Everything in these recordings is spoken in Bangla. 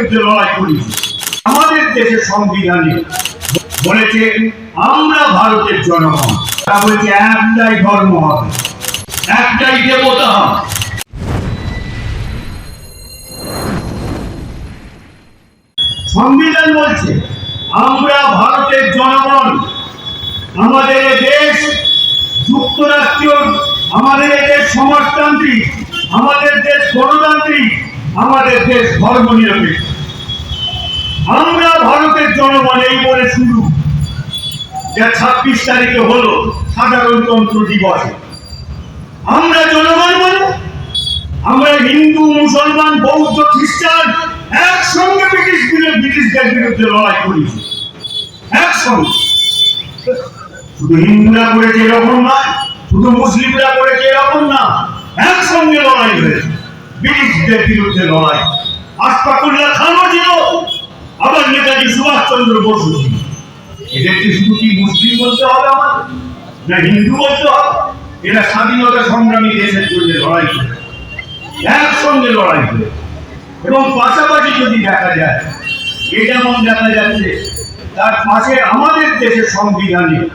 বিরুদ্ধে লড়াই করেছি, আমাদের দেশের সংবিধানে বলেছে আমরা ভারতের জনগণ। তা বলছে, একটাই ধর্ম হবে, একটাই দেবতা হবে। সংবিধান বলছে, আমরা ভারতের জনগণ, আমাদের দেশ যুক্তরাষ্ট্রীয় আমাদের দেশ সমাজতান্ত্রিক, আমাদের দেশ গণতান্ত্রিক, আমাদের দেশ ধর্ম নিরপেক্ষ জনগণ এই বলে শুরু। যা ছাব্বিশ তারিখে হলো সাধারণতন্ত্র দিবসে। আমরা জনগণ বলে আমরা হিন্দু, মুসলমান, বৌদ্ধ, খ্রিস্টান একসঙ্গে ব্রিটিশ বিরুদ্ধে ব্রিটিশদের বিরুদ্ধে লড়াই করেছি একসঙ্গে। শুধু হিন্দুরা করেছে এরকম না, শুধু মুসলিমরা করেছে এরকম না, একসঙ্গে লড়াই হয়েছে, ব্রিটিশদের বিরুদ্ধে লড়াই। আশফাকুল্লাহ খানও সুভাষচন্দ্র বসু। ছিল এদেরকে শুধু কি মুসলিম বলতে হবে আমার না হিন্দু বলতে হবে? স্বাধীনতা সংগ্রামী দেশের জন্য লড়াই করে। একসঙ্গে লড়াই করে। এবং পাশাপাশি যদি দেখা যায় যেমন দেখা যাচ্ছে, তার পাশে আমাদের দেশের সংবিধানে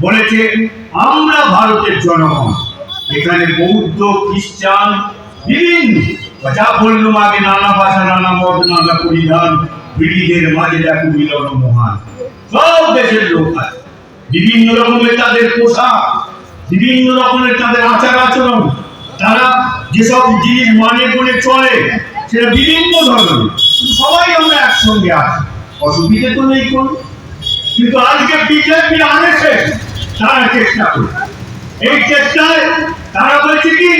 বলেছে, আমরা ভারতের জনগণ। এখানে বৌদ্ধ, খ্রিস্টান, বিভিন্ন যা বললাম আগে নানা ভাষা, নানা মত, নানা পরিধান, ব্রিটিশদের মাঝে দেখো মিলন মহান। সব দেশের লোক আছে। বিভিন্ন রকমের তাদের পোশাক, বিভিন্ন রকমের তাদের আচার আচরণ। তারা যেসব জিনিস মানে করে চলে, সেটা বিভিন্ন ধরনের। সবাই আমরা একসঙ্গে আছি। অসুবিধে তো নেই কোন। কিন্তু আজকে বিজেপি আনেছে তারা চেষ্টা করছে। এই চেষ্টায় তারা বলছে কি?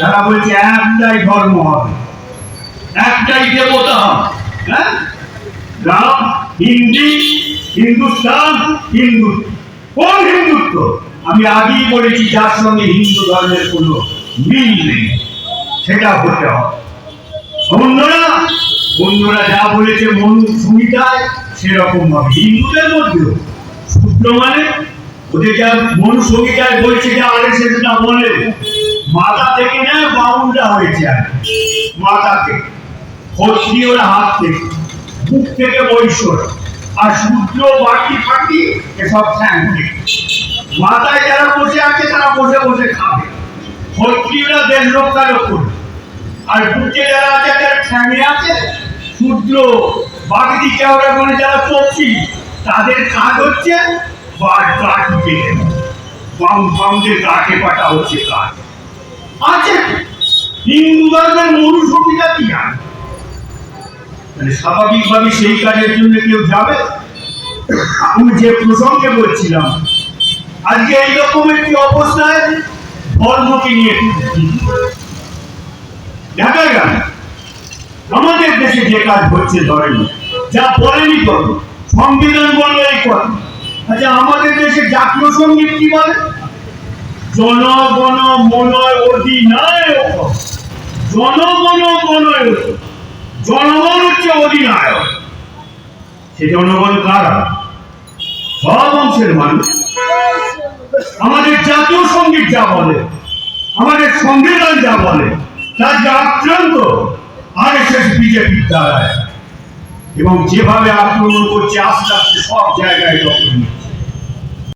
তারা বলছে একটাই ধর্ম হবে। একটাই দেবতা হ্যাঁ? রাম হিন্দি, হিন্দুস্তান, হিন্দু। কোন হিন্দুত্ব? আমি আগেই বলেছি যার সঙ্গে হিন্দু ধর্মের কোনো মিল নেই। সেটা হতে হবে। অন্যরা অন্যরা যা বলেছে মনু সংহিতায় সেরকম হবে হিন্দুদের মধ্যেও। সূত্র মানে ওদের মনু সংহিতায় বলছে যে আরে সেটা বলে, মাথা থেকে না বাউন্ডা হয়েছে আর মাথা থেকে। ক্ষত্রিয়রা হাত থেকে, মুখ থেকে বৈশ্বর আর সূর্য বাকি ফাঁকি, এসব থেকে মাথায় যারা বসে আছে, তারা বসে বসে খাবে। ক্ষত্রিয়রা দেশ রক্ষার করবে আর বুকে যারা আছে, যারা ঠ্যাঙে আছে, সূর্য বাগদি কেওড়া মানে যারা চলছি তাদের কাজ হচ্ছে বাম বামদের কাঠে পাটা হচ্ছে কাজ আছে হিন্দু ধর্মের মনুষ্যতা কি মানে স্বাভাবিকভাবে সেই কাজের জন্য কেউ যাবে? আমি যে প্রসঙ্গে বলছিলাম, আজকে একটি অবস্থায় ধর্মকে নিয়ে। দেখা গেল, আমাদের দেশে যে কাজ হচ্ছে ধরেন, যা বলেনি করো সংবিধান বলল এই কথা। আচ্ছা আমাদের দেশে জাতীয় সংগীত কি বলে? জনগণ মনয় অধিনায়ক। জনগণ মনয় জনগণ হচ্ছে অধিনায়ক। সে জনগণ কারা? সব অংশের মানুষ। আমাদের জাতীয় সংগীত যা বলে, আমাদের সংবিধান যা বলে, তার যা আক্রান্ত, আর এস এস বিজেপির দ্বারায়। এবং যেভাবে আক্রমণ করছে আস্তে আস্তে সব জায়গায় দখল নিচ্ছে।